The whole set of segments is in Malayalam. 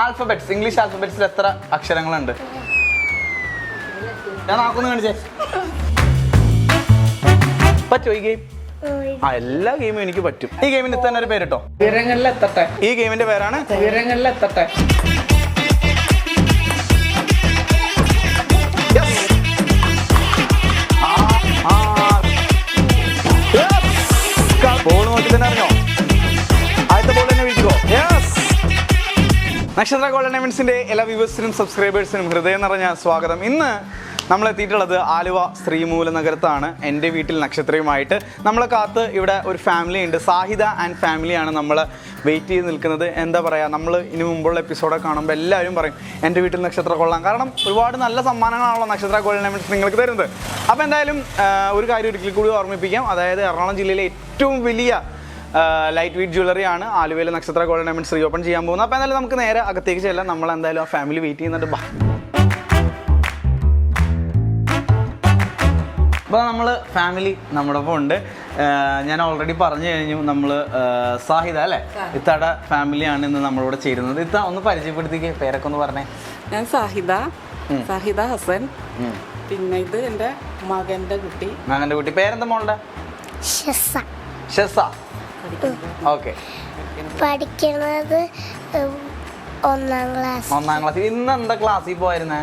ആൽഫബറ്റ്സ് ഇംഗ്ലീഷ് ആൽഫബറ്റ്സിൽ എത്ര അക്ഷരങ്ങളുണ്ട്? ഞാൻ ആക്കുന്നു കാണിച്ചേ. പറ്റുമോ ഈ ഗെയിം ആ എല്ലാ ഗെയിമും എനിക്ക് പറ്റും. ഈ ഗെയിമിന് തന്നെ ഒരു പേര് കേട്ടോ ഈ ഗെയിമിന്റെ പേരാണ് ഉയരങ്ങളിലെത്തട്ടെ ഫോൺ നോക്കി തന്നെ അറിഞ്ഞോ? നക്ഷത്ര ഗോൾഡൻ ഡയമണ്ട്സിന്റെ എല്ലാ വ്യൂവേഴ്സിനും സബ്സ്ക്രൈബേഴ്സിനും ഹൃദയം നിറഞ്ഞ സ്വാഗതം. ഇന്ന് നമ്മൾ എത്തിയിട്ടുള്ളത് ആലുവ ശ്രീമൂല നഗരത്താണ്. എന്റെ വീട്ടിൽ നക്ഷത്രയുമായിട്ട് നമ്മളെ കാത്ത് ഇവിടെ ഒരു ഫാമിലി ഉണ്ട്. സാഹിത ആൻഡ് ഫാമിലിയാണ് നമ്മൾ വെയിറ്റ് ചെയ്ത് നിൽക്കുന്നത്. എന്താ പറയുക നമ്മൾ ഇനി മുമ്പുള്ള എപ്പിസോഡൊക്കെ കാണുമ്പോൾ എല്ലാവരും പറയും എന്റെ വീട്ടിൽ നക്ഷത്ര കൊള്ളാം. കാരണം ഒരുപാട് നല്ല സമ്മാനങ്ങളാണല്ലോ നക്ഷത്ര ഗോൾഡൻ നിങ്ങൾക്ക് തരുന്നത്. അപ്പോൾ എന്തായാലും ഒരു കാര്യം ഒരിക്കൽ കൂടി ഓർമ്മിപ്പിക്കാം. അതായത് എറണാകുളം ജില്ലയിലെ ഏറ്റവും വലിയ ലൈറ്റ് വെയിറ്റ് ജ്വല്ലറി ആണ് ആലുവയിലെ നക്ഷത്ര ഗോൾഡ് ഡയമണ്ട്സ് റീ ഓപ്പൺ ചെയ്യാൻ പോകുന്നത്. അപ്പോൾ എന്തായാലും നമുക്ക് നേരെ അകത്തേക്ക് ചെല്ലാം. നമ്മൾ എന്തായാലും ആ ഫാമിലി വെയിറ്റ് ചെയ്യുന്നുണ്ട്. ബാ. അപ്പോൾ നമ്മൾ ഫാമിലി നമ്മുടെ ഒപ്പം ഉണ്ട്. ഞാൻ ഓൾറെഡി പറഞ്ഞു കഴിഞ്ഞു നമ്മൾ സാഹിദ അല്ലേ? ഇത്തയുടെ ഫാമിലിയാണ് ഇന്ന് നമ്മളോട് ചേരുന്നത്. ഇത്ത ഒന്ന് പരിചയപ്പെടുത്തിക്ക് പേരൊക്കെ ഒന്ന് പറഞ്ഞേ. ഞാൻ സാഹിദ. സാഹിദ ഹസൻ. പിന്നെ ഇത് എന്റെ മകന്റെ കുട്ടി. മകന്റെ കുട്ടി. പേരെന്താ മോളുടെ? ഷെസ. ഷെസ. ഓക്കെ. പഠിക്കുന്നത് ഒന്നാം ക്ലാസ്. ഒന്നാം ക്ലാസ്. ഇന്ന് എന്താ ക്ലാസ്സിൽ പോയിരുന്നേ?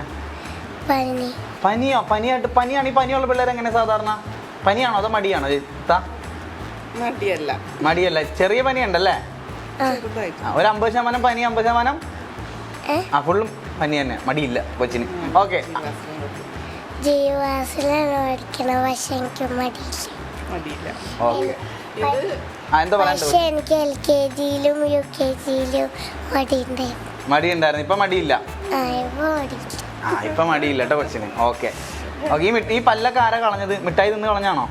പനി. പനിയോ? പനിയായിട്ട് പനിയാണ്. ഈ പനിയുള്ള പിള്ളേർ എങ്ങനെ സാധാരണ? പനിയാണോ അതോ മടിയാണോ? ഇത്ത മടിയല്ല. മടിയല്ല. ചെറിയ പനിയുണ്ടല്ലേ? ഒരു അമ്പത് ശതമാനം പനി അമ്പത് ശതമാനം? ആ ഫുള്ളും പനി തന്നെ. മടിയില്ല കൊച്ചിന്. ഓക്കെ. ജീവാസിലാണ് പഠിക്കണത് പക്ഷെ എനിക്ക് മടിയില്ല. മടിയില്ല. ഓക്കെ. പക്ഷെ എനിക്ക് എൽ കെ ജിയിലും യു കെ ജിയിലും മടിയുണ്ടായിരുന്നു. മടി ഉണ്ടായിരുന്നു ഇപ്പൊ മടിയില്ല. ആ ഇപ്പൊ മടിയില്ല കേട്ടോ കൊച്ചിന്. ഓക്കെ. ഈ ഈ പല്ലൊക്കെ ആരാ കളഞ്ഞത്? മിഠായി തിന്ന് കളഞ്ഞാണോ.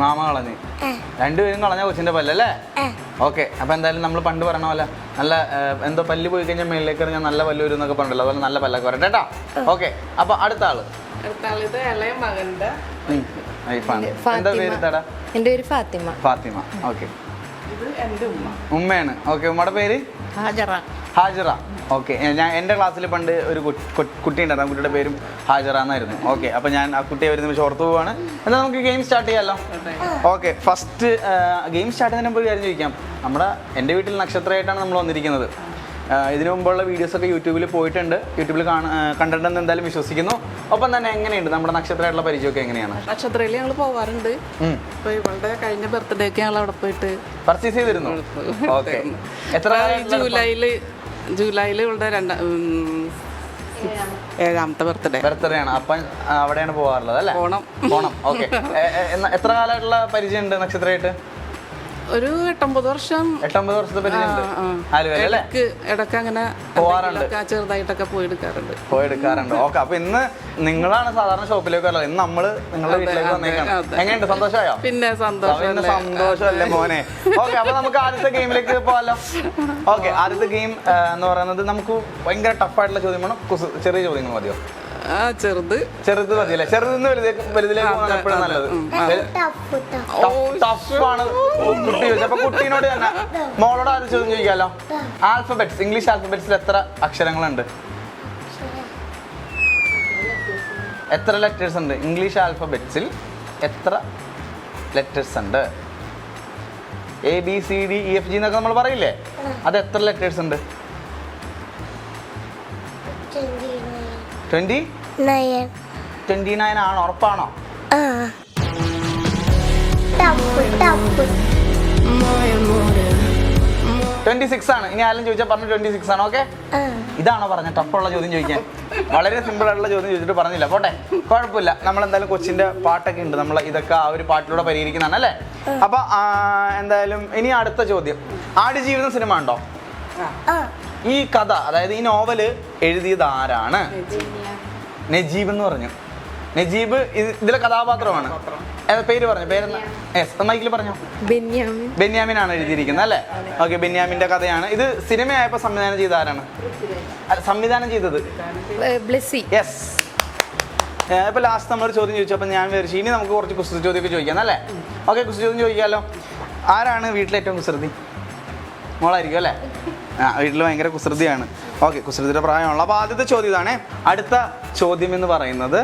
മാമ കളഞ്ഞ് രണ്ടുപേരും കളഞ്ഞ കൊച്ചിന്റെ പല്ലല്ലേ? ഓക്കെ അപ്പൊ എന്തായാലും നമ്മൾ പണ്ട് പറഞ്ഞ പോലെ നല്ല എന്തോ പല്ല് പോയി കഴിഞ്ഞാൽ മേളിലേക്ക് ഇറങ്ങാൻ നല്ല പല്ല് വരും എന്നൊക്കെ പറഞ്ഞല്ലോ. അതുപോലെ നല്ല പല്ലൊക്കെ വരട്ടെ കേട്ടോ? ഓക്കെ. അപ്പൊ അടുത്ത ആൾ. പേര് ഫാത്തിമ. ഫാത്തിമ. ഓക്കെ. ഉമ്മയാണ്. ഓക്കെ ഉമ്മയുടെ പേര്? ഹാജറ. ഹാജറ. ഓക്കെ. ഞാൻ എന്റെ ക്ലാസ്സിൽ പണ്ട് ഒരു കുട്ടി ഉണ്ടായിരുന്നു ആ കുട്ടിയുടെ പേരും ഹാജറ എന്നായിരുന്നു ഓക്കെ. അപ്പോൾ ഞാൻ ആ കുട്ടിയെ ഒരു നിമിഷം ഓർത്ത് പോവാണ്. എന്നാൽ നമുക്ക് ഗെയിം സ്റ്റാർട്ട് ചെയ്യാമല്ലോ ഓക്കെ. ഫസ്റ്റ് ഗെയിം സ്റ്റാർട്ട് ചെയ്യുന്നതിന് മുമ്പ് കാര്യം ചോദിക്കാം. നമ്മുടെ എന്റെ വീട്ടിൽ നക്ഷത്രമായിട്ടാണ് നമ്മൾ വന്നിരിക്കുന്നത്. ഇതിനു മുമ്പുള്ള വീഡിയോസൊക്കെ യൂട്യൂബിൽ പോയിട്ടുണ്ട്. യൂട്യൂബിൽ കണ്ടിട്ടുണ്ടെന്ന് എന്തായാലും വിശ്വസിക്കുന്നു. ഒപ്പം തന്നെ എങ്ങനെയുണ്ട്? നമ്മുടെ നക്ഷത്രമായിട്ടുള്ള പരിചയമൊക്കെ എങ്ങനെയാണ്? നക്ഷത്രയിൽ ഞങ്ങൾ പോവാറുണ്ട്. ഇപ്പൊ ഇവളുടെ കഴിഞ്ഞ ബർത്ത്ഡേക്ക് ഞങ്ങൾ അവിടെ പോയിട്ട് പർച്ചേസ് ചെയ്തിരുന്നു? ഓക്കെ. എത്ര ഇപ്പൊ ജൂലൈയിൽ ജൂലൈയിൽ ഇവളുടെ രണ്ടാം ഏഴാമത്തെ ബർത്ത്ഡേ. ബർത്ത്ഡേ ആണ്. അപ്പം അവിടെയാണ് പോകാറുള്ളത് അല്ലേ? പോണം. പോണം. ഓക്കെ. എത്ര കാലമായിട്ടുള്ള പരിചയമുണ്ട് നക്ഷത്രമായിട്ട് ഒരു എട്ടൊമ്പത് വർഷം. എട്ടൊമ്പത് വർഷത്തെ പരിചയമുണ്ട് ഇടയ്ക്ക് അങ്ങനെ പോവാറുണ്ട്. ചെറുതായിട്ടൊക്കെ പോയി എടുക്കാറുണ്ട് പോയി എടുക്കാറുണ്ട് ഓക്കെ അപ്പൊ ഇന്ന് നിങ്ങളാണ് സാധാരണ ഷോപ്പിലേക്ക് വരല്ലോ ഇന്ന് നമ്മൾ നിങ്ങളുടെ വീട്ടിലേക്ക് വന്നേക്കാണ്. എങ്ങനെയുണ്ട്? സന്തോഷമായോ? പിന്നെ സന്തോഷം സന്തോഷമല്ലേ? മോനെ? ഓക്കെ അപ്പൊ നമുക്ക് ആദ്യത്തെ ഗെയിമിലേക്ക് പോവാലോ. ഓക്കെ ആദ്യത്തെ ഗെയിം എന്ന് പറയുന്നത് നമുക്ക് ഭയങ്കര ടഫായിട്ടുള്ള ചോദ്യം വേണം. ചെറിയ ചോദ്യങ്ങൾ മതിയോ? ചെറുത്. ചെറുത് മതിയല്ലേ? ചെറുതിന്ന് വലുതേക്ക് വലുതിലേക്ക് പോകാൻ എപ്പോഴും നല്ലത്. ടഫ് ടഫ് ടഫാണ്. കുട്ടി ചോദിച്ചത് അപ്പൊ കുട്ടീനോട് തന്നെ. മോളോട് ആദ്യം ചോദ്യം ചോദിക്കാലോ? ആൽഫബറ്റ്സ് ഇംഗ്ലീഷ് ആൽഫബറ്റ്സിൽ എത്ര അക്ഷരങ്ങളുണ്ട്? എത്ര ലെറ്റേഴ്സ് ഉണ്ട്? ഇംഗ്ലീഷ് ആൽഫബറ്റ്സിൽ എത്ര ലെറ്റേഴ്സ് ഉണ്ട്? A B C D E F G എന്നൊക്കെ നമ്മൾ പറയില്ലേ? അത് എത്ര ലെറ്റേഴ്സ് ഉണ്ട്? ട്വന്റി? നയൻ. ട്വന്റി നയൻ ആണോ ഉറപ്പാണോ? ട്വന്റി സിക്സ് ആണ്. ഇനി ആരും ചോദിച്ചാൽ പറഞ്ഞു ട്വന്റി സിക്സ് ആണ് ഓക്കെ? ഇതാണോ പറഞ്ഞ? ടഫുള്ള ചോദ്യം ചോദിക്കാൻ. വളരെ സിമ്പിൾ ആയിട്ടുള്ള ചോദ്യം ചോദിച്ചിട്ട് പറഞ്ഞില്ല. പോട്ടെ. കുഴപ്പമില്ല. നമ്മൾ എന്തായാലും കൊച്ചിന്റെ പാട്ടൊക്കെ ഉണ്ട്. നമ്മൾ ഇതൊക്കെ ആ ഒരു പാട്ടിലൂടെ പരിഹരിക്കുന്നതാണ് അല്ലേ? അപ്പൊ എന്തായാലും ഇനി അടുത്ത ചോദ്യം. ആടുജീവിതം സിനിമ ഉണ്ടോ? ഈ കഥ അതായത് ഈ നോവൽ എഴുതിയത് ആരാണ്? നജീബ് എന്ന് പറഞ്ഞു. നജീബ് ഇത് ഇതിലെ കഥാപാത്രമാണ്. പേര് പറഞ്ഞു? പേര് യെസ് മൈക്കിൽ പറഞ്ഞു? ബെന്യാമിൻ. ബെന്യാമിനാണ് എഴുതിയിരിക്കുന്നത് അല്ലേ? ഓക്കെ ബെന്യാമിന്റെ കഥയാണ്. ഇത് സിനിമയായപ്പോൾ സംവിധാനം ചെയ്ത ആരാണ്? സംവിധാനം ചെയ്തത്? ഏ, ബ്ലെസ്സി യെസ്. ഇപ്പൊ ലാസ്റ്റ് നമ്മൾ ചോദ്യം ചോദിച്ചു അപ്പൊ ഞാൻ വിചാരിച്ചു ഇനി നമുക്ക് കുറച്ച് കുസൃതി ചോദ്യമൊക്കെ ചോദിക്കാം അല്ലേ? ഓക്കെ കുസൃതി ചോദ്യം ചോദിക്കാമല്ലോ. ആരാണ് വീട്ടിലെ ഏറ്റവും കുസൃതി? മോളായിരിക്കും അല്ലേ? ആ വീട്ടിൽ ഭയങ്കര കുസൃതിയാണ്. ഓക്കെ കുസൃതിയുടെ പ്രായമുള്ള അപ്പോൾ ആദ്യത്തെ ചോദ്യം ഇതാണേ. അടുത്ത ചോദ്യം എന്ന് പറയുന്നത്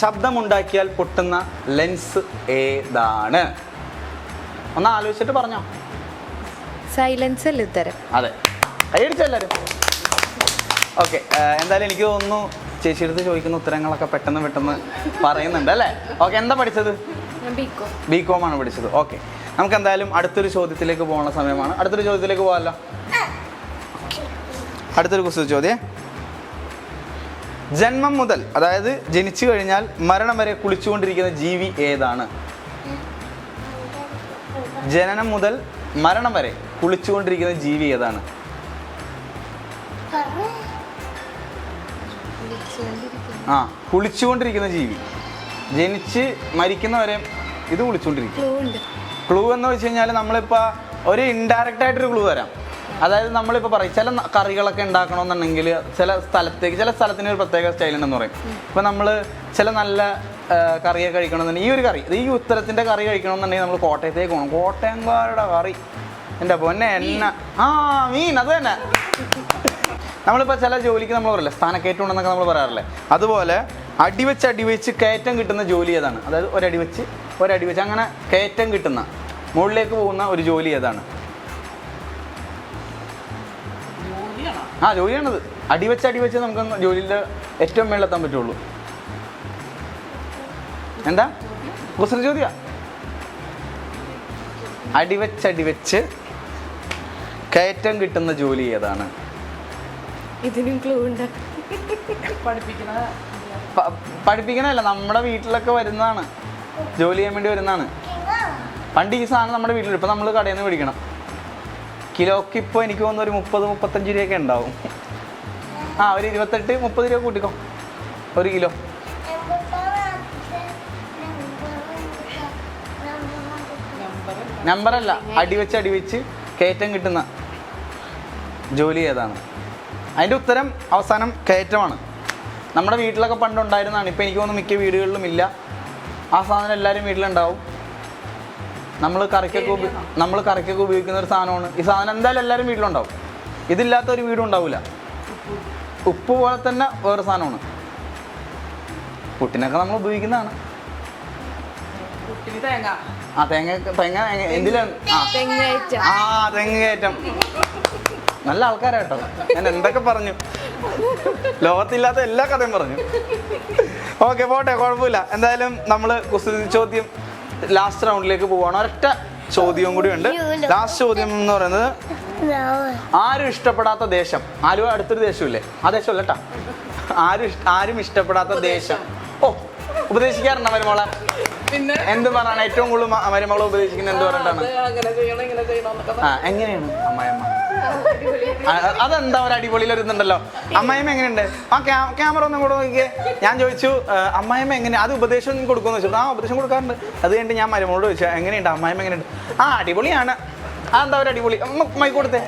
ശബ്ദമുണ്ടാക്കിയാൽ പൊട്ടുന്ന ലെൻസ് ഏതാണ്? ഒന്ന് ആലോചിച്ചിട്ട് പറഞ്ഞോ. സൈലൻസ് അല്ല ഉത്തരം? അതെ. കൈയടിച്ച എല്ലാവരും ഓക്കെ എന്തായാലും എനിക്ക് തോന്നുന്നു ചേച്ചി അടുത്ത് ചോദിക്കുന്ന ഉത്തരങ്ങളൊക്കെ പെട്ടെന്ന് പെട്ടെന്ന് പറയുന്നുണ്ട് അല്ലേ? ഓക്കെ എന്താ പഠിച്ചത്? ബി കോം ആണ് പഠിച്ചത്. ഓക്കെ. നമുക്ക് എന്തായാലും അടുത്തൊരു ചോദ്യത്തിലേക്ക് പോകാനുള്ള സമയമാണ്. അടുത്തൊരു ചോദ്യത്തിലേക്ക് പോകാമല്ലോ. അടുത്തൊരു കുസൃതി ചോദ്യം. ജന്മം മുതൽ അതായത് ജനിച്ചു കഴിഞ്ഞാൽ മരണം വരെ കുളിച്ചുകൊണ്ടിരിക്കുന്ന ജീവി ഏതാണ്? ജനനം മുതൽ മരണം വരെ കുളിച്ചുകൊണ്ടിരിക്കുന്ന ജീവി ഏതാണ്? ആ കുളിച്ചുകൊണ്ടിരിക്കുന്ന ജീവി. ജനിച്ച് മരിക്കുന്നവരെ ഇത് കുളിച്ചുകൊണ്ടിരിക്കും. ക്ലൂ എന്ന് വെച്ച് കഴിഞ്ഞാൽ നമ്മളിപ്പോൾ ഒരു ഇൻഡയറക്റ്റ് ആയിട്ടൊരു ക്ലൂ തരാം അതായത് നമ്മളിപ്പോൾ പറയും ചില കറികളൊക്കെ ഉണ്ടാക്കണമെന്നുണ്ടെങ്കിൽ ചില സ്ഥലത്തേക്ക് ചില സ്ഥലത്തിന് ഒരു പ്രത്യേക സ്റ്റൈൽ ഉണ്ടെന്ന് പറയും. ഇപ്പം നമ്മൾ ചില നല്ല കറിയൊക്കെ കഴിക്കണമെന്നുണ്ടെങ്കിൽ ഈ ഒരു കറി ഈ ഉത്തരത്തിന്റെ കറി കഴിക്കണമെന്നുണ്ടെങ്കിൽ നമ്മൾ കോട്ടയത്തേക്ക് പോകണം കോട്ടയംകാരുടെ കറി. എന്റെ പൊന്നെ എണ്ണ. ആ മീൻ അത് തന്നെ. നമ്മളിപ്പോൾ ചില ജോലിക്ക് നമ്മൾ പറയില്ല സ്ഥാനക്കയറ്റം ഉണ്ടെന്നൊക്കെ നമ്മൾ പറയാറില്ലേ. അതുപോലെ അടിവെച്ച് അടിവെച്ച് കയറ്റം കിട്ടുന്ന ജോലി ഏതാണ്? അതായത് ഒരടി വെച്ച് ഒരടി വെച്ച് അങ്ങനെ കയറ്റം കിട്ടുന്ന. മുകളിലേക്ക് പോകുന്ന ഒരു ജോലി ഏതാണ്? ആ ജോലിയാണത്. അടിവെച്ച് അടിവെച്ച് നമുക്ക് ജോലിയിൽ ഏറ്റവും മേളിലെത്താൻ പറ്റുള്ളൂ. എന്താ? കുസൃതി ചോദ്യ അടിവെച്ച് അടിവെച്ച് കയറ്റം കിട്ടുന്ന ജോലി ഏതാണ്? ഇതിനും ക്ലൂ ഉണ്ട്. പഠിപ്പിക്കണല്ല നമ്മുടെ വീട്ടിലൊക്കെ വരുന്നതാണ്. ജോലി ചെയ്യാൻ വേണ്ടി വരുന്നതാണ്. പണ്ട് ഈ സാധനം നമ്മുടെ വീട്ടിൽ ഇപ്പം നമ്മൾ കടയിൽ നിന്ന് മേടിക്കണം. കിലോക്ക് ഇപ്പോൾ എനിക്ക് തോന്നുന്ന ഒരു മുപ്പത് മുപ്പത്തഞ്ച് രൂപയൊക്കെ ഉണ്ടാവും. ആ ഒരു ഇരുപത്തെട്ട് മുപ്പത് രൂപ കൂട്ടിക്കോ. ഒരു കിലോ. നമ്പറല്ല അടിവെച്ച് അടിവെച്ച് കയറ്റം കിട്ടുന്ന ജോലി ഏതാണ്? അതിന്റെ ഉത്തരം അവസാനം കയറ്റമാണ്. നമ്മുടെ വീട്ടിലൊക്കെ പണ്ട് ഉണ്ടായിരുന്നതാണ് ഇപ്പം എനിക്ക് തോന്നുന്നു മിക്ക വീടുകളിലും ഇല്ല. ആ സാധനം എല്ലാവരും വീട്ടിലുണ്ടാവും. നമ്മൾ കറിക്കൊക്കെ നമ്മൾ കറിക്കൊക്കെ ഉപയോഗിക്കുന്ന ഒരു സാധനമാണ്. ഈ സാധനം എന്തായാലും എല്ലാവരും വീട്ടിലുണ്ടാവും. ഇതില്ലാത്ത ഒരു വീടും ഉണ്ടാവില്ല ഉപ്പ് പോലെ തന്നെ വേറെ സാധനമാണ്. പുട്ടിനൊക്കെ നമ്മൾ ഉപയോഗിക്കുന്നതാണ്. തേങ്ങ. ആ തേങ്ങ തേങ്ങ എന്തിലാണ് ആ. ആ തെങ്ങേറ്റം നല്ല ആൾക്കാരാട്ടോ. ഞാൻ എന്തൊക്കെ പറഞ്ഞു? ലോകത്തില്ലാത്ത എല്ലാ കഥയും പറഞ്ഞു. ഓക്കെ പോട്ടെ കുഴപ്പമില്ല. എന്തായാലും നമ്മൾ കുസൃതി ചോദ്യം ലാസ്റ്റ് റൗണ്ടിലേക്ക് പോവാണ്. ഒരൊറ്റ ചോദ്യവും കൂടി ഉണ്ട്. ലാസ്റ്റ് ചോദ്യം എന്ന് പറയുന്നത് ആരും ഇഷ്ടപ്പെടാത്ത ദേശം. ആലുവ അടുത്തൊരു ദേശമില്ലേ? ആ ദേശമല്ല കേട്ടാ ആരും ആരും ഇഷ്ടപ്പെടാത്ത ദേശം. ഓ ഉപദേശിക്കാറുണ്ടോ മരുമോളെ? പിന്നെ? എന്ത് പറയാണ് ഏറ്റവും കൂടുതൽ മരുമോളെ ഉപദേശിക്കുന്നത് എന്ത് പറഞ്ഞിട്ടാണ്? ആ എങ്ങനെയാണ്? അമ്മയമ്മ അതെന്താ ഒരു അടിപൊളിയിൽ ഒരു ഇതുണ്ടല്ലോ അമ്മായിമ്മ എങ്ങനെയുണ്ട്? ആ ക്യാമറ ഒന്നും കൂടെ നോക്കിയേ ഞാൻ ചോദിച്ചു അമ്മായിമ്മ എങ്ങനെ അത് ഉപദേശം കൊടുക്കുമെന്ന് വെച്ചു ആ ഉപദേശം കൊടുക്കാറുണ്ട്. അത് കഴിഞ്ഞിട്ട് ഞാൻ മരുമോട് ചോദിച്ചു എങ്ങനെയുണ്ട്? അമ്മായിമ്മ എങ്ങനെയുണ്ട്? ആ അടിപൊളിയാണ്. ഒരു അടിപൊളി? കൊടുത്തേ.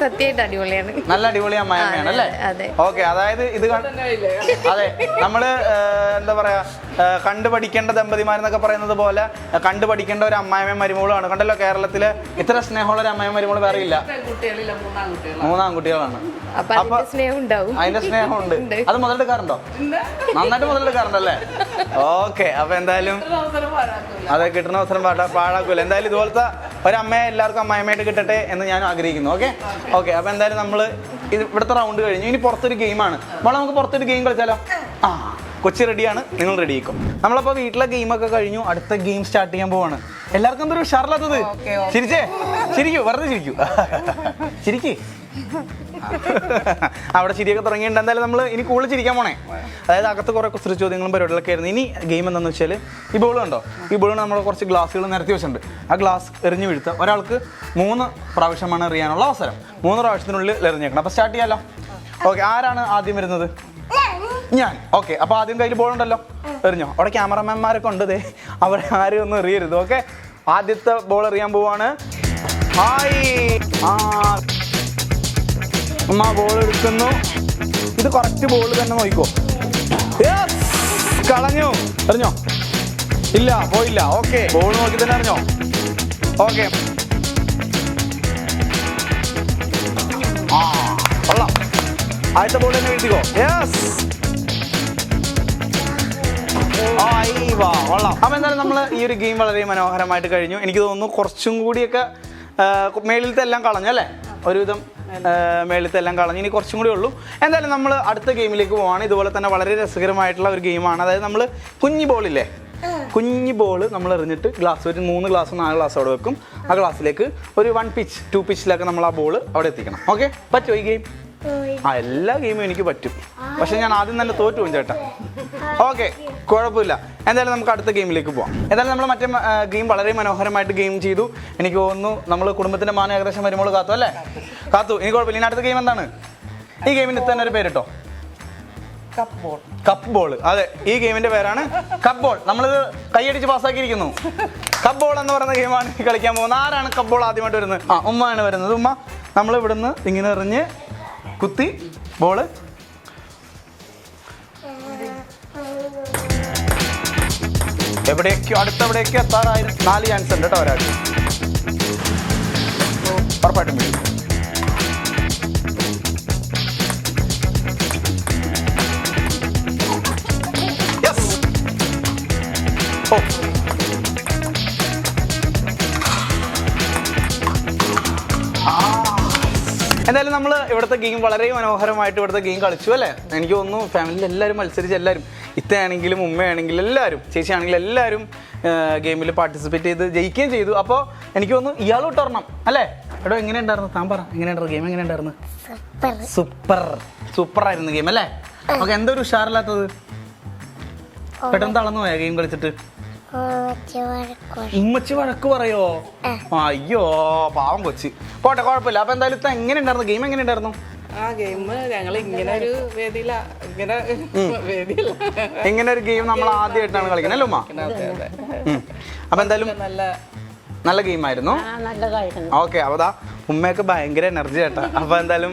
സത്യമായിട്ട് അടിപൊളിയാണ്. നല്ല അടിപൊളി അമ്മായിമ്മയാണ് അല്ലേ. ഓക്കെ അതായത് ഇത് അതെ നമ്മൾ എന്താ പറയാ കണ്ടു പഠിക്കേണ്ട ദമ്പതിമാരെന്നൊക്കെ പറയുന്നത് പോലെ കണ്ടുപഠിക്കേണ്ട കണ്ടു പഠിക്കേണ്ട ഒരു അമ്മായിമ്മ മരുമോളാണ് കണ്ടല്ലോ കേരളത്തിലെ ഇത്ര സ്നേഹമുള്ള ഒരു അമ്മായിമ്മ മരുമോൾ വേറെ ഇല്ല. മൂന്നാം കുട്ടികളാണ്. അപ്പൊ അതിന്റെ സ്നേഹമുണ്ട്. അത് മുതലെടുക്കാറുണ്ടോ? നന്നായിട്ട് മുതലെടുക്കാറുണ്ടല്ലേ? ഓക്കെ അപ്പൊ എന്തായാലും അതെ കിട്ടുന്ന അവസരം പാട്ടാ പാഴാക്കൂല. എന്തായാലും ഇതുപോലത്തെ ഒരു അമ്മയെ എല്ലാവർക്കും അമ്മായിമായിട്ട് കിട്ടട്ടെ എന്ന് ഞാൻ ആഗ്രഹിക്കുന്നു ഓക്കെ ഓക്കെ അപ്പൊ എന്തായാലും നമ്മൾ ഇത് ഇവിടുത്തെ റൗണ്ട് കഴിഞ്ഞു. ഇനി പുറത്തൊരു ഗെയിമാണ് മോളെ നമുക്ക് പുറത്തൊരു ഗെയിം കളിച്ചാലോ? ആ. കൊച്ചി റെഡിയാണ് നിങ്ങൾ റെഡി ആക്കും നമ്മളപ്പോൾ വീട്ടിലെ ഗെയിമൊക്കെ കഴിഞ്ഞു അടുത്ത ഗെയിം സ്റ്റാർട്ട് ചെയ്യാൻ പോവാണ്. എല്ലാവർക്കും എന്തൊരു ഷർലത്തത് ചിരിച്ചേ? ചിരിക്കൂ വെറുതെ ചിരിക്കൂ. ചിരിക്കേ. അവിടെ ചിരിയൊക്കെ തുടങ്ങിയിട്ടുണ്ട്. എന്തായാലും നമ്മൾ ഇനി കൂടുതൽ ചിരിക്കാൻ പോണേ. അതായത് അകത്ത് കുറേ കുസൃ ചോദ്യങ്ങളും പരിപാടികളൊക്കെ ആയിരുന്നു. ഇനി ഗെയിം എന്താണെന്ന് വെച്ചാൽ ഈ ബോൾ കണ്ടോ? ഈ ബോൾ നമ്മൾ കുറച്ച് ഗ്ലാസ്സുകൾ നിരത്തി വെച്ചിട്ടുണ്ട്. ആ ഗ്ലാസ് എറിഞ്ഞു വീഴ്ത്തുക. ഒരാൾക്ക് മൂന്ന് പ്രാവശ്യമാണ് എറിയാനുള്ള അവസരം. മൂന്ന് പ്രാവശ്യത്തിനുള്ളിൽ എറിഞ്ഞേക്കണം. അപ്പോൾ സ്റ്റാർട്ട് ചെയ്യാലോ? ഓക്കെ ആരാണ് ആദ്യം വരുന്നത്? ഞാൻ. ഓക്കെ അപ്പോൾ ആദ്യം കയ്യിൽ ബോളുണ്ടല്ലോ. എറിഞ്ഞോ? അവിടെ ക്യാമറമാൻമാരൊക്കെ ഉണ്ട് ദേ. അവരെ ആരും ഒന്നും എറിയരുത് ഓക്കെ ആദ്യത്തെ ബോൾ എറിയാൻ പോവാണ്. ഹായ് ആ. ഉമ്മ ബോൾ എടുക്കുന്നു. ഇത് കറക്റ്റ് ബോൾ തന്നെ Yes! കളഞ്ഞു. എറിഞ്ഞോ? ഇല്ല പോയില്ല. ഓക്കെ ബോൾ നോക്കി തന്നെ അറിഞ്ഞോ ഓക്കെ ആ കൊള്ളാം. ആദ്യത്തെ ബോൾ തന്നെ വീഴ്ത്തിക്കോ യെസ് അപ്പൊ എന്തായാലും നമ്മൾ ഈ ഒരു ഗെയിം വളരെ മനോഹരമായിട്ട് കഴിഞ്ഞു. എനിക്ക് തോന്നുന്നു കുറച്ചും കൂടിയൊക്കെ മേളിലത്തെ എല്ലാം കളഞ്ഞു അല്ലേ? ഒരുവിധം മേളിലത്തെ എല്ലാം കളഞ്ഞു. ഇനി കുറച്ചും കൂടി ഉള്ളൂ. എന്തായാലും നമ്മൾ അടുത്ത ഗെയിമിലേക്ക് പോവാണ്. ഇതുപോലെ തന്നെ വളരെ രസകരമായിട്ടുള്ള ഒരു ഗെയിമാണ് അതായത് നമ്മൾ കുഞ്ഞി ബോളില്ലേ കുഞ്ഞി ബോൾ നമ്മൾ എറിഞ്ഞിട്ട് ഗ്ലാസ് ഒരു മൂന്ന് ഗ്ലാസ് നാല് ഗ്ലാസ് അവിടെ വെക്കും. ആ ഗ്ലാസ്സിലേക്ക് ഒരു വൺ പിച്ച് ടു പിച്ചിലൊക്കെ നമ്മൾ ആ ബോൾ അവിടെ എത്തിക്കണം. ഓക്കെ പറ്റുമോ ഈ ഗെയിം ആ എല്ലാ ഗെയിമും എനിക്ക് പറ്റും. പക്ഷെ ഞാൻ ആദ്യം തന്നെ തോറ്റു പോകും ചേട്ടാ. ഓക്കെ കുഴപ്പമില്ല. എന്തായാലും നമുക്ക് അടുത്ത ഗെയിമിലേക്ക് പോവാം. എന്തായാലും നമ്മൾ മറ്റേ ഗെയിം വളരെ മനോഹരമായിട്ട് ഗെയിം ചെയ്തു. എനിക്ക് തോന്നുന്നു നമ്മൾ കുടുംബത്തിന്റെ മാന ഏകദേശം വരുമ്പോൾ കാത്തു അല്ലേ? കാത്തു. ഇനി കുഴപ്പമില്ല. ഇനി അടുത്ത ഗെയിം എന്താണ്? ഈ ഗെയിമിന് തന്നെ ഒരു പേരിട്ടോ? കപ്പ് ബോൾ കപ്പ് ബോൾ അതെ ഈ ഗെയിമിന്റെ പേരാണ് കപ്പ് ബോൾ നമ്മളിത് കൈയടിച്ച് പാസ്സാക്കിയിരിക്കുന്നു. കപ്പ് ബോൾ എന്ന് പറയുന്ന ഗെയിമാണ് കളിക്കാൻ പോകുന്നത്. ആരാണ് കപ്പ് ബോൾ ആദ്യമായിട്ട് വരുന്നത്? ആ ഉമ്മയാണ് വരുന്നത്. ഉമ്മ നമ്മൾ ഇവിടുന്ന് ഇങ്ങനെ എറിഞ്ഞ് കുത്തി ബോൾ. എവിടെയൊക്കെയോ അടുത്തെവിടെയൊക്കെ എത്താറായിരുന്നു നാല് ചാൻസ് ഉണ്ട് കേട്ടോ ഒരാൾക്ക്. ഉറപ്പായിട്ടും വിളിക്കും യെസ് എന്തായാലും നമ്മൾ ഇവിടുത്തെ ഗെയിം വളരെ മനോഹരമായിട്ട് ഇവിടുത്തെ ഗെയിം കളിച്ചു അല്ലേ? എനിക്ക് തോന്നുന്നു ഫാമിലിയിൽ എല്ലാവരും മത്സരിച്ച് എല്ലാവരും ഇത്തയാണെങ്കിലും ഉമ്മയാണെങ്കിലും എല്ലാവരും ചേച്ചിയാണെങ്കിലും എല്ലാവരും ഗെയിമിൽ പാർട്ടിസിപ്പേറ്റ് ചെയ്ത് ജയിക്കുകയും ചെയ്തു. അപ്പോൾ എനിക്ക് തോന്നുന്നു ഇയാൾ തൊട്ടറണം അല്ലേ? എടോ എങ്ങനെ ഉണ്ടായിരുന്നു? താൻ പറ എങ്ങനെ ഉണ്ടായിരുന്നു? ഗെയിം എങ്ങനെ ഉണ്ടായിരുന്നു? സൂപ്പർ സൂപ്പർ ആയിരുന്നു ഗെയിം അല്ലേ? ഓക്കെ എന്തൊരു ഉഷാറില്ലാത്തത്? പെട്ടെന്ന് തളർന്നു പോയാ ഗെയിം കളിച്ചിട്ട്? ഉമ്മച്ചി വഴക്ക് പറയോ? അയ്യോ പാവം കൊച്ചി. പോട്ടെ കുഴപ്പമില്ല. അപ്പൊ എന്തായാലും ഇത്ത എങ്ങനെ ഉണ്ടായിരുന്നു? ഗെയിം എങ്ങനെ ഉണ്ടായിരുന്നു? ആ ഗെയിം ഞങ്ങൾ ഇങ്ങനെ ഒരു വേദിയില ഇങ്ങനെ വേദിയില. ഇങ്ങനെ ഒരു ഗെയിം നമ്മൾ ആദ്യമായിട്ടാണ് കളിക്കുന്നത് അല്ലേ ഉമ്മ. അപ്പൊ എന്തായാലും നല്ല നല്ല ഗെയിം ആയിരുന്നു ഓക്കെ അപ്പൊ ദാ ഉമ്മയൊക്കെ ഭയങ്കര എനർജി ആട്ടാ. അപ്പൊ എന്തായാലും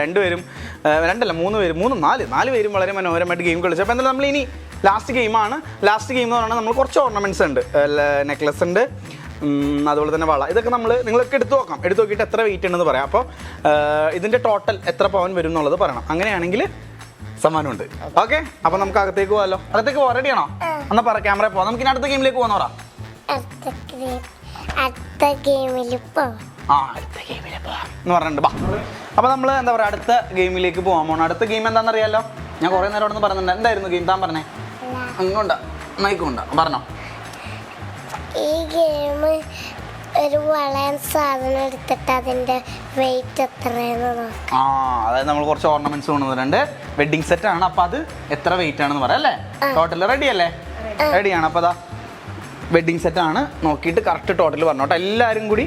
രണ്ടുപേരും രണ്ടല്ല മൂന്ന് പേരും മൂന്ന് നാല് നാല് പേരും വളരെ മനോഹരമായിട്ട് ഗെയിം കളിച്ചു. അപ്പൊ എന്തായാലും നമ്മൾ ഇനി ലാസ്റ്റ് ഗെയിമാണ് ലാസ്റ്റ് ഗെയിം എന്ന് പറഞ്ഞാൽ നമ്മൾ കുറച്ച് ഓർണമെന്റ്സ് ഉണ്ട്. നെക്ലസ് ഉണ്ട്. അതുപോലെ തന്നെ വള. ഇതൊക്കെ നമ്മൾ നിങ്ങളൊക്കെ എടുത്തു നോക്കാം. എടുത്തു നോക്കിയിട്ട് എത്ര വെയിറ്റ് ഉണ്ടെന്ന് പറയാം. അപ്പോൾ ഇതിന്റെ ടോട്ടൽ എത്ര പവൻ വരും എന്നുള്ളത് പറയണം. അങ്ങനെയാണെങ്കിൽ സമ്മാനമുണ്ട്. ഓക്കെ. അപ്പൊ നമുക്ക് അകത്തേക്ക് പോകാമല്ലോ അകത്തേക്ക് പോകാം. റെഡിയാണോ എന്നാ പറ ക്യാമറ പോവാം നമുക്ക് ഇനി അടുത്ത ഗെയിമിലേക്ക് പോകാൻ പറ. അടുത്ത ഗെയിം അടുത്ത ഗെയിമിൽ പോവാം ആ അടുത്ത ഗെയിമിൽ പോവാം എന്ന് പറഞ്ഞിട്ടുണ്ട്. ബാ. അപ്പൊ നമ്മൾ എന്താ പറയുക അടുത്ത ഗെയിമിലേക്ക് പോകാൻ പോകണം അടുത്ത ഗെയിം എന്താണെന്ന് അറിയാലോ? ഞാൻ കുറേ നേരം അവിടെ നിന്ന് പറഞ്ഞിട്ടുണ്ട്. എന്തായിരുന്നു ഗെയിം താൻ പറഞ്ഞേ. അങ്ങോട്ടാ മൈക്കുണ്ടാ പറഞ്ഞോ. ഈ ഗെയിം ഒരു വളയാൻ സാധനം എടുത്തിട്ട് അതിന്റെ വെയിറ്റ് എത്രയെന്ന് നോക്കാം. ആ അതായത് നമ്മൾ കുറച്ച് ഓർണമെന്റ്സ് കൊണ്ടുവന്നിട്ടുണ്ട്. വെഡിങ് സെറ്റ് ആണ്. അപ്പൊ അത് എത്ര വെയിറ്റ് ആണെന്ന് പറയാം അല്ലേ? ടോട്ടൽ റെഡി അല്ലേ? റെഡിയാണ് അപ്പൊ അതാ വെഡിങ് സെറ്റ് ആണ്. നോക്കിയിട്ട് കറക്റ്റ് ടോട്ടൽ പറഞ്ഞോട്ടെ എല്ലാവരും കൂടി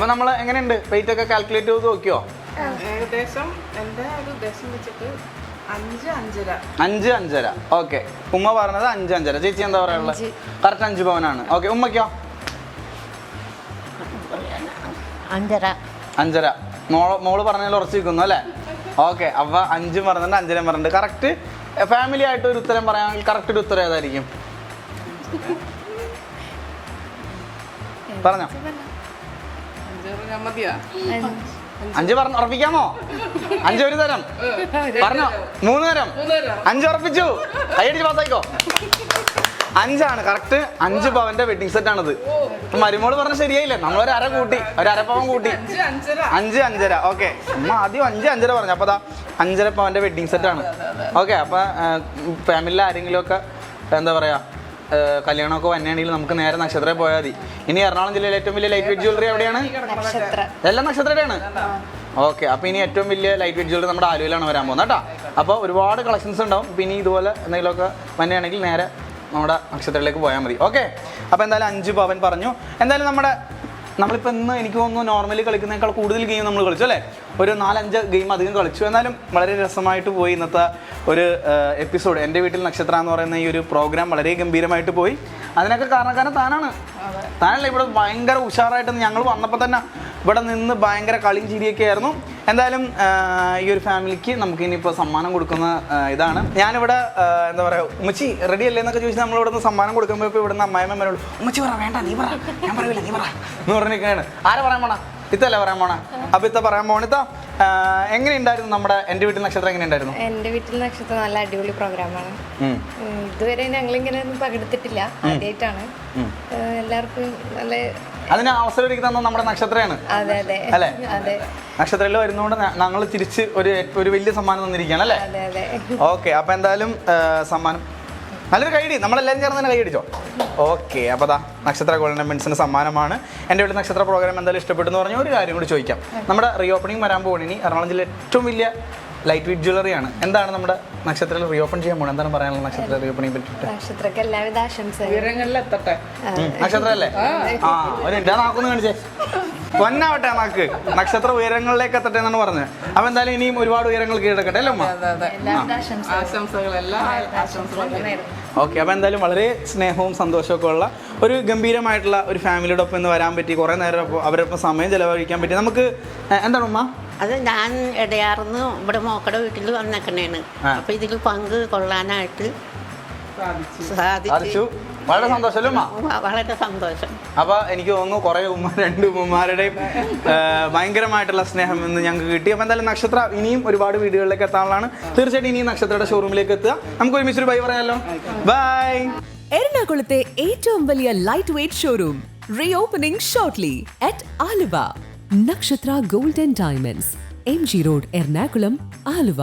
അപ്പൊ നമ്മൾ എങ്ങനെയുണ്ട്? വെയിറ്റ് ഒക്കെ കാൽക്കുലേറ്റ് ചെയ്ത് നോക്കിയോ? ഏകദേശം ഒരു ഉദ്ദേശം വെച്ചിട്ട് അഞ്ച് അഞ്ചര. അഞ്ച് അഞ്ചര. ഓക്കെ. ഉമ്മ പറഞ്ഞത് അഞ്ച് അഞ്ചര. ചേച്ചി എന്താ പറയാനുള്ളത്? കറക്റ്റ് അഞ്ച് പവനാണ്. ഓക്കെ ഉമ്മയ്ക്കോ? അഞ്ചര. അഞ്ചര. മോൾ മോൾ പറഞ്ഞതിൽ ഉറച്ചു നിൽക്കുന്നു അല്ലേ? ഓക്കെ അവ അഞ്ചും പറഞ്ഞിട്ടുണ്ട് അഞ്ചരം പറഞ്ഞിട്ടുണ്ട്. കറക്റ്റ് ഫാമിലി ആയിട്ട് ഒരു ഉത്തരം പറയാമെങ്കിൽ കറക്റ്റ് ഒരു ഉത്തരം ഏതായിരിക്കും? പറഞ്ഞോ. അഞ്ച് പറഞ്ഞു ഉറപ്പിക്കാമോ? അഞ്ച് ഒരു തരം. പറഞ്ഞു? മൂന്ന് തരം. അഞ്ച് ഉറപ്പിച്ചു. കൈയടിച്ച് പാസ്സായിക്കോ. അഞ്ചാണ് കറക്റ്റ് അഞ്ച് പവന്റെ വെഡിങ് സെറ്റ് ആണത്. മരുമോൾ പറഞ്ഞ ശരിയായില്ലേ? നമ്മളൊരു അര കൂട്ടി ഒരു അര പവൻ കൂട്ടി. അഞ്ച് അഞ്ചര അഞ്ച് അഞ്ചര ഓക്കെ അമ്മ ആദ്യം അഞ്ച് അഞ്ചര പറഞ്ഞു. അപ്പൊ അതാ അഞ്ചര പവന്റെ വെഡിങ് സെറ്റ് ആണ്. ഓക്കെ അപ്പൊ ഫാമിലിയിൽ ആരെങ്കിലും ഒക്കെ എന്താ പറയാ കല്യാണമൊക്കെ വന്നെയാണെങ്കിൽ നമുക്ക് നേരെ നക്ഷത്രയിൽ പോയാൽ മതി. ഇനി എറണാകുളം ജില്ലയിലെ ഏറ്റവും വലിയ ലൈറ്റ് വെയിറ്റ് ജ്വല്ലറി എവിടെയാണ്? എല്ലാം നക്ഷത്രയുടെയാണ് ഓക്കെ അപ്പൊ ഇനി ഏറ്റവും വലിയ ലൈറ്റ് വെയിറ്റ് ജ്വല്ലറി നമ്മുടെ ആലുവയിലാണ് വരാൻ പോകുന്നത് കേട്ടോ. അപ്പോൾ ഒരുപാട് കളക്ഷൻസ് ഉണ്ടാവും. പിന്നെ ഇതുപോലെ എന്തെങ്കിലുമൊക്കെ വന്നെയാണെങ്കിൽ നേരെ നമ്മുടെ നക്ഷത്രത്തിലേക്ക് പോയാൽ മതി. ഓക്കെ അപ്പോൾ എന്തായാലും അഞ്ച് പവൻ പറഞ്ഞു. എന്തായാലും നമ്മുടെ നമ്മളിപ്പോൾ ഇന്ന് എനിക്ക് തോന്നുന്നു നോർമലി കളിക്കുന്നേക്കാൾ കൂടുതൽ ഗെയിം നമ്മൾ കളിച്ചു അല്ലേ? ഒരു നാലഞ്ച് ഗെയിം അധികം കളിച്ചു. എന്നാലും വളരെ രസമായിട്ട് പോയി ഇന്നത്തെ ഒരു എപ്പിസോഡ് എന്റെ വീട്ടിൽ നക്ഷത്ര എന്ന് പറയുന്ന ഈ ഒരു പ്രോഗ്രാം വളരെ ഗംഭീരമായിട്ട് പോയി. അതിനൊക്കെ കാരണക്കാരൻ താനാണ്. താനല്ല ഇവിടെ ഭയങ്കര ഉഷാറായിട്ട് ഞങ്ങൾ വന്നപ്പോൾ തന്നെ ഇവിടെ നിന്ന് ഭയങ്കര കളിയും ചിരിയൊക്കെ ആയിരുന്നു. എന്തായാലും ഈ ഒരു ഫാമിലിക്ക് നമുക്ക് ഇനിയിപ്പോൾ സമ്മാനം കൊടുക്കുന്ന ഇതാണ്. ഞാനിവിടെ എന്താ പറയുക ഉമ്മച്ചി റെഡി അല്ലേ എന്നൊക്കെ ചോദിച്ചാൽ നമ്മൾ ഇവിടെ നിന്ന് സമ്മാനം കൊടുക്കുമ്പോൾ ഇപ്പോൾ ഇവിടുന്ന് അമ്മായിമ്മമാരോട് ഉമ്മച്ചി പറ വേണ്ട നീ പറ ഞാൻ പറയൂല നീ പറ. എന്ന് പറഞ്ഞിരിക്കുകയാണ് ആരെ പറയാൻ പോണ? ഇത്തല്ലേ പറയാൻ പോണേ? അപ്പൊ ഇത്ത പറയാൻ പോണ ഇത്ത ഉണ്ടായിരുന്നു എങ്ങനെയുണ്ടായിരുന്നു നമ്മുടെ എന്റെ വീട്ടിൽ നക്ഷത്രം എങ്ങനെയുണ്ടായിരുന്നു? എന്റെ വീട്ടിൽ നക്ഷത്രം നല്ല അടിപൊളി പ്രോഗ്രാമാണ്. ഇതുവരെ ഞങ്ങളിങ്ങനെ ഒന്നും പകർത്തിട്ടില്ല ആദ്യമായിട്ടാണ് എല്ലാവർക്കും നല്ല അതിന് അവസരം ഒരുക്കി തന്ന നമ്മുടെ നക്ഷത്രയാണ്. അല്ലെ? നക്ഷത്രയിൽ വരുന്നതുകൊണ്ട് ഞങ്ങൾ തിരിച്ച് ഒരു ഒരു വലിയ സമ്മാനം തന്നിരിക്കുകയാണ് അല്ലേ? ഓക്കെ അപ്പൊ എന്തായാലും സമ്മാനം. നല്ലൊരു കൈ നമ്മളെല്ലാവരും ചേർന്ന് തന്നെ കൈയടിച്ചോ ഓക്കെ അപ്പോൾ ദാ നക്ഷത്ര ഗോൾഡൻ മെൻസിന് സമ്മാനമാണ്. എന്റെ വീട്ടിൽ നക്ഷത്ര പ്രോഗ്രാം എന്തായാലും ഇഷ്ടപ്പെട്ടു എന്ന് പറഞ്ഞ ഒരു കാര്യം കൂടി ചോദിക്കാം. നമ്മുടെ റീ ഓപ്പണിംഗ് വരാൻ പോകണി എറണാകുളം ജില്ലയിലെ ഏറ്റവും വലിയ ലൈറ്റ് വെയിറ്റ് ജ്വല്ലറിയാണ് എന്താണ് നമ്മുടെ നക്ഷത്രത്തിൽ റീ ഓപ്പൺ ചെയ്യാൻ പോകുന്നത് എന്താണ് പറയാനുള്ള നക്ഷത്ര റീ ഓപ്പണിംഗ് പറ്റിയിട്ട്? നക്ഷത്രക്ക് എല്ലാവിധ നക്ഷത്രല്ലേ? ആ. ഒരു നാക്കൊന്ന് കാണിച്ചേ. പൊന്നാവട്ടെ നമുക്ക് നാക്ക്. നക്ഷത്ര ഉയരങ്ങളിലേക്ക് എത്തട്ടെ എന്നാണ് പറഞ്ഞത്. അപ്പൊ എന്തായാലും ഇനിയും ഒരുപാട് ഉയരങ്ങൾ കീഴടക്കട്ടെ അല്ലേ അമ്മ എല്ലാവിധ ആശംസകളും. ആശംസകൾ എല്ലാ ആശംസകളും ഓക്കെ അപ്പോൾ എന്തായാലും വളരെ സ്നേഹവും സന്തോഷമൊക്കെ ഉള്ള ഒരു ഗംഭീരമായിട്ടുള്ള ഒരു ഫാമിലിയോടൊപ്പം ഇന്ന് വരാൻ പറ്റി. കുറേ നേരം അപ്പോൾ അവരൊപ്പം സമയം ചിലവഴിക്കാൻ പറ്റി. നമുക്ക് എന്താണ് ഉമ്മ? അത് ഞാൻ ഇടയാർന്ന് ഇവിടെ മോക്കടെ വീട്ടിൽ വന്നേക്കണേണ് അപ്പോൾ അപ്പൊ ഇതിൽ പങ്ക് കൊള്ളാനായിട്ട് സാധിച്ചു. വളരെ സന്തോഷമല്ലേ ഉമ്മ? വളരെ സന്തോഷം. അപ്പോൾ എനിക്ക് തോന്നുന്നു കുറേ ഉമ്മ രണ്ട് ഉമ്മമാരുടെയും ഭയങ്കരമായിട്ടുള്ള സ്നേഹം ഇന്ന് ഞങ്ങൾക്ക് കിട്ടി. അപ്പൊ എന്തായാലും നക്ഷത്ര ഇനിയും ഒരുപാട് വീടുകളിലേക്ക് എത്താനുള്ളതാണ് തീർച്ചയായിട്ടും ഇനിയും നക്ഷത്രയുടെ ഷോറൂമിലേക്ക് എത്തുക. നമുക്ക് ഒരുമിച്ചൊരു ബൈ പറയാമല്ലോ ബൈ. എറണാകുളത്തെ ഏറ്റവും വലിയ light weight showroom reopening shortly at Aluva. Nakshatra gold and diamonds M G road Ernakulam Aluva.